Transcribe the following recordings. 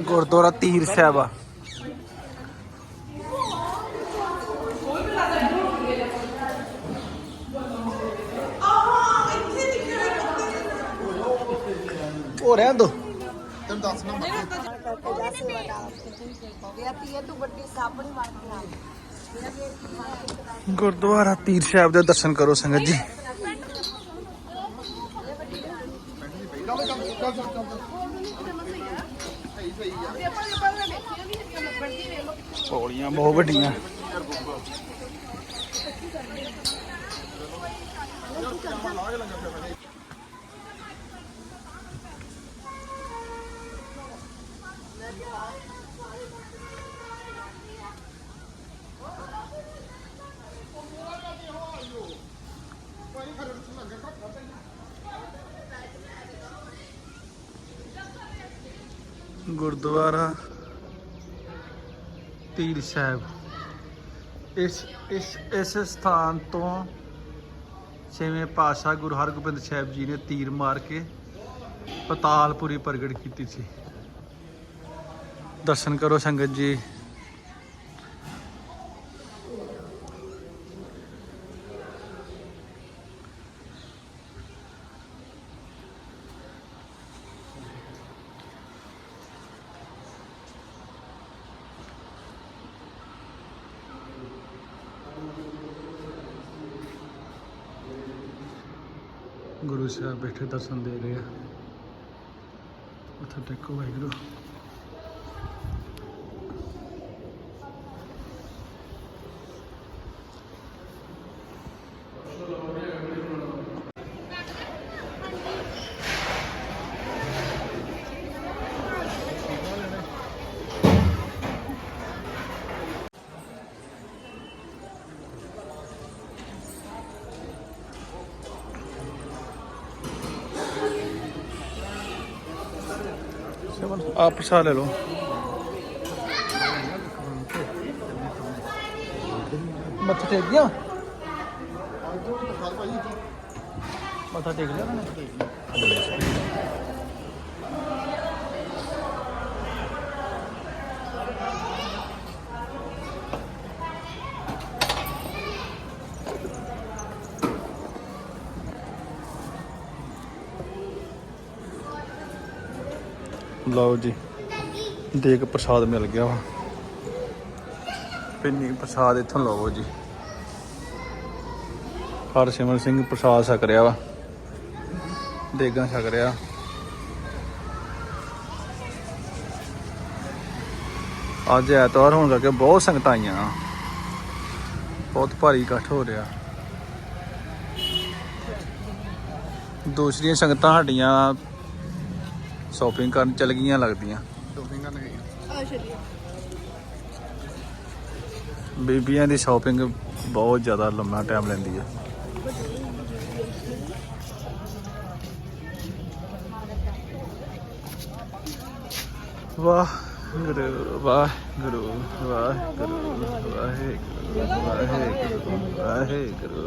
ਗੁਰਦੁਆਰਾ ਤੀਰ ਸਾਹਿਬ ਆ ਹੋ ਰਹਿਣ ਦੋ ਤੈਨੂੰ ਦੱਸ ਨਾ ਕਰਕੇ ਜਾ ਸੇਵਾ ਦਾ ਗਿਆ ਤੀ ਤੂੰ ਵੱਡੀ ਸਾਬਣੀ ਮਾਰ ਕੇ ਆ ਗੁਰਦੁਆਰਾ ਤੀਰ ਸਾਹਿਬ ਦੇ ਦਰਸ਼ਨ ਕਰੋ ਸੰਗਤ ਜੀ ਚੱਲ ਬਹੁਤ ਵੱਡੀਆਂ। ਚੱਲ ਚੱਲ ਸਹੀ ਗੁਰਦੁਆਰਾ ਤੀਰ ਸਾਹਿਬ। ਇਸ ਇਸ ਇਸ ਸਥਾਨ ਤੋਂ ਛੇਵੇਂ ਪਾਤਸ਼ਾਹ ਗੁਰੂ ਹਰਗੋਬਿੰਦ ਸਾਹਿਬ ਜੀ ਨੇ ਤੀਰ ਮਾਰ ਕੇ ਪਤਾਲਪੁਰੀ ਪ੍ਰਗਟ ਕੀਤੀ ਸੀ। ਦਰਸ਼ਨ ਕਰੋ ਸੰਗਤ ਜੀ। ਗੁਰੂ ਸਾਹਿਬ ਬੈਠੇ ਦਰਸ਼ਨ ਦੇ ਰਹੇ ਆ। ਉੱਥੇ ਟੇਕੋ ਵਾਹਿਗੁਰੂ। ਆਪ ਪ੍ਰਸਾਦ ਲੈ ਲਓ। ਮੱਥਾ ਟੇਕ ਗਿਆ? ਮੱਥਾ ਟੇਕ ਲਿਆ ਨਾ ਲਓ ਜੀ, ਦੇਗ ਪ੍ਰਸਾਦ ਮਿਲ ਗਿਆ ਵਾ। ਪਿੰਨੀ ਪ੍ਰਸਾਦ ਇੱਥੋਂ ਲਓ ਜੀ। ਹਰਸਿਮਰ ਸਿੰਘ ਪ੍ਰਸਾਦ ਛਕ ਰਿਹਾ ਵਾ। ਦੇਗਾ ਛਕ ਰਿਹਾ। ਅੱਜ ਐਤਵਾਰ ਹੋਣ ਕਰਕੇ ਬਹੁਤ ਸੰਗਤਾਂ ਆਈਆਂ ਬਹੁਤ ਭਾਰੀ ਇਕੱਠ ਹੋ ਰਿਹਾ। ਦੂਸਰੀਆਂ ਸੰਗਤਾਂ ਸਾਡੀਆਂ ਸ਼ਾਪਿੰਗ ਕਰਨ ਚਲ ਗਈਆਂ ਲੱਗਦੀਆਂ। ਸ਼ੋਪਿੰਗ ਕਰਨ ਗਈ ਆ ਚਲੀਏ। ਬੀਬੀਆਂ ਦੀ ਸ਼ਾਪਿੰਗ ਬਹੁਤ ਜ਼ਿਆਦਾ ਲੰਮਾ ਟਾਈਮ ਲੈਂਦੀ ਹੈ ਵਾਹ ਗੁਰੂ ਵਾਹ ਗੁਰੂ ਵਾਹ ਗੁਰੂ ਵਾਹਿਗੁਰੂ ਵਾਹਿਗੁਰੂ।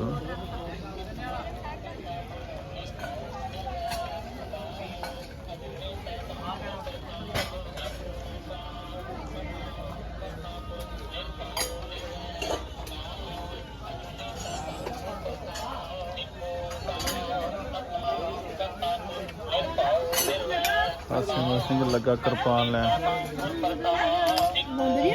ਵਾਹਿਗੁਰੂ ਹਾਸਿਮ ਸਿੰਘ ਲੱਗਾ ਕਿਰਪਾਨ ਲੈ ਮੰਦਰੀ